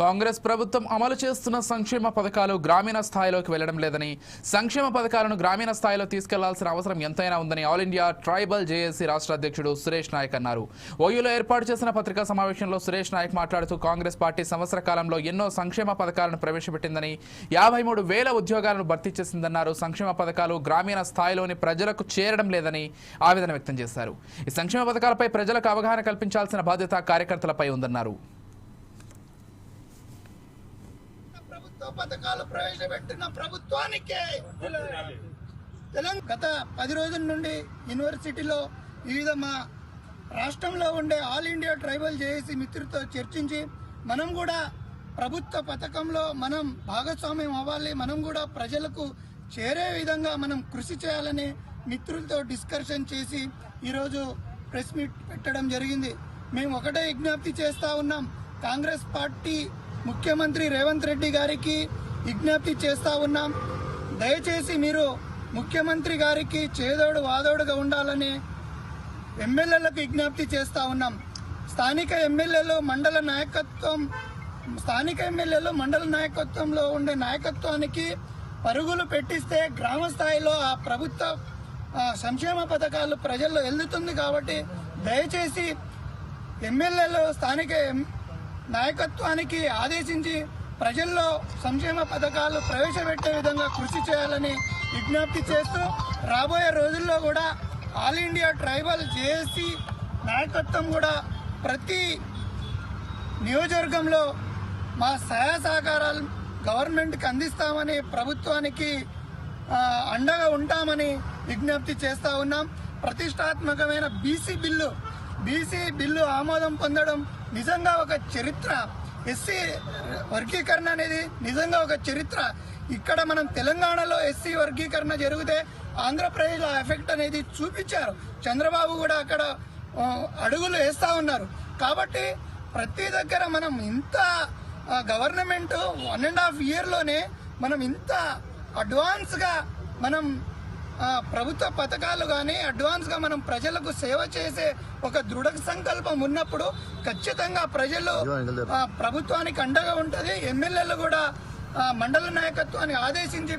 కాంగ్రెస్ ప్రభుత్వం అమలు చేస్తున్న సంక్షేమ పథకాలు గ్రామీణ స్థాయిలోకి వెళ్ళడం లేదని సంక్షేమ పథకాలను గ్రామీణ స్థాయిలో తీసుకెళ్ళాల్సిన అవసరం ఎంతైనా ఉందని ఆల్ ఇండియా ట్రైబల్ జేఏసీ రాష్ట్ర అధ్యక్షుడు సురేష్ నాయక్ అన్నారు. ఓయూలో ఏర్పాటు చేసిన పత్రికా సమావేశంలో సురేష్ నాయక్ మాట్లాడుతూ కాంగ్రెస్ పార్టీ సంవత్సర కాలంలో ఎన్నో సంక్షేమ పథకాలను ప్రవేశపెట్టిందని యాభై మూడు వేల ఉద్యోగాలను భర్తీ చేసిందన్నారు. సంక్షేమ పథకాలు గ్రామీణ స్థాయిలోని ప్రజలకు చేరడం లేదని ఆవేదన వ్యక్తం చేశారు. ఈ సంక్షేమ పథకాలపై ప్రజలకు అవగాహన కల్పించాల్సిన బాధ్యత కార్యకర్తలపై ఉందన్నారు. ప్రభుత్వ పథకాలు ప్రవేశపెట్టిన ప్రభుత్వానికే. తెలంగాణ గత పది రోజుల నుండి యూనివర్సిటీలో వివిధ మా రాష్ట్రంలో ఉండే ఆల్ ఇండియా ట్రైబల్ జేఏసీ మిత్రులతో చర్చించి మనం కూడా ప్రభుత్వ పథకంలో మనం భాగస్వామ్యం అవ్వాలి మనం కూడా ప్రజలకు చేరే విధంగా మనం కృషి చేయాలని మిత్రులతో డిస్కషన్ చేసి ఈరోజు ప్రెస్ మీట్ పెట్టడం జరిగింది. మేము ఒకటే విజ్ఞప్తి చేస్తూ ఉన్నాం కాంగ్రెస్ పార్టీ ముఖ్యమంత్రి రేవంత్ రెడ్డి గారికి విజ్ఞప్తి చేస్తా ఉన్నాం. దయచేసి మీరు ముఖ్యమంత్రి గారికి చేదోడు వాదోడుగా ఉండాలని ఎమ్మెల్యేలకు విజ్ఞప్తి చేస్తా ఉన్నాం. స్థానిక ఎమ్మెల్యేలు మండల నాయకత్వం స్థానిక ఎమ్మెల్యేలు మండల నాయకత్వంలో ఉండే నాయకత్వానికి పరుగులు పెట్టిస్తే గ్రామ స్థాయిలో ఆ ప్రభుత్వ సంక్షేమ పథకాలు ప్రజల్లో వెళ్తుంది కాబట్టి దయచేసి ఎమ్మెల్యేలు స్థానిక నాయకత్వానికి ఆదేశించి ప్రజల్లో సంక్షేమ పథకాలు ప్రవేశపెట్టే విధంగా కృషి చేయాలని విజ్ఞప్తి చేస్తూ రాబోయే రోజుల్లో కూడా ఆల్ ఇండియా ట్రైబల్ జేఏసీ నాయకత్వం కూడా ప్రతి నియోజకవర్గంలో మా సహాయ సహకారాలు గవర్నమెంట్కి అందిస్తామని ప్రభుత్వానికి అండగా ఉంటామని విజ్ఞప్తి చేస్తూ ఉన్నాం. ప్రతిష్టాత్మకమైన బీసీ బిల్లు బీసీ బిల్లు ఆమోదం పొందడం నిజంగా ఒక చరిత్ర. ఎస్సీ వర్గీకరణ అనేది నిజంగా ఒక చరిత్ర. ఇక్కడ మనం తెలంగాణలో ఎస్సీ వర్గీకరణ జరిగితే ఆంధ్రప్రదేశ్లో ఎఫెక్ట్ అనేది చూపించారు. చంద్రబాబు కూడా అక్కడ అడుగులు వేస్తూ ఉన్నారు. కాబట్టి ప్రతి దగ్గర మనం ఇంత గవర్నమెంట్ వన్ అండ్ హాఫ్ ఇయర్లోనే మనం ఇంత అడ్వాన్స్గా మనం ప్రభుత్వ పథకాలు కానీ అడ్వాన్స్గా మనం ప్రజలకు సేవ చేసే ఒక దృఢ సంకల్పం ఉన్నప్పుడు ఖచ్చితంగా ప్రజలు ప్రభుత్వానికి అండగా ఉంటుంది. ఎమ్మెల్యేలు కూడా మండల నాయకత్వాన్ని ఆదేశించి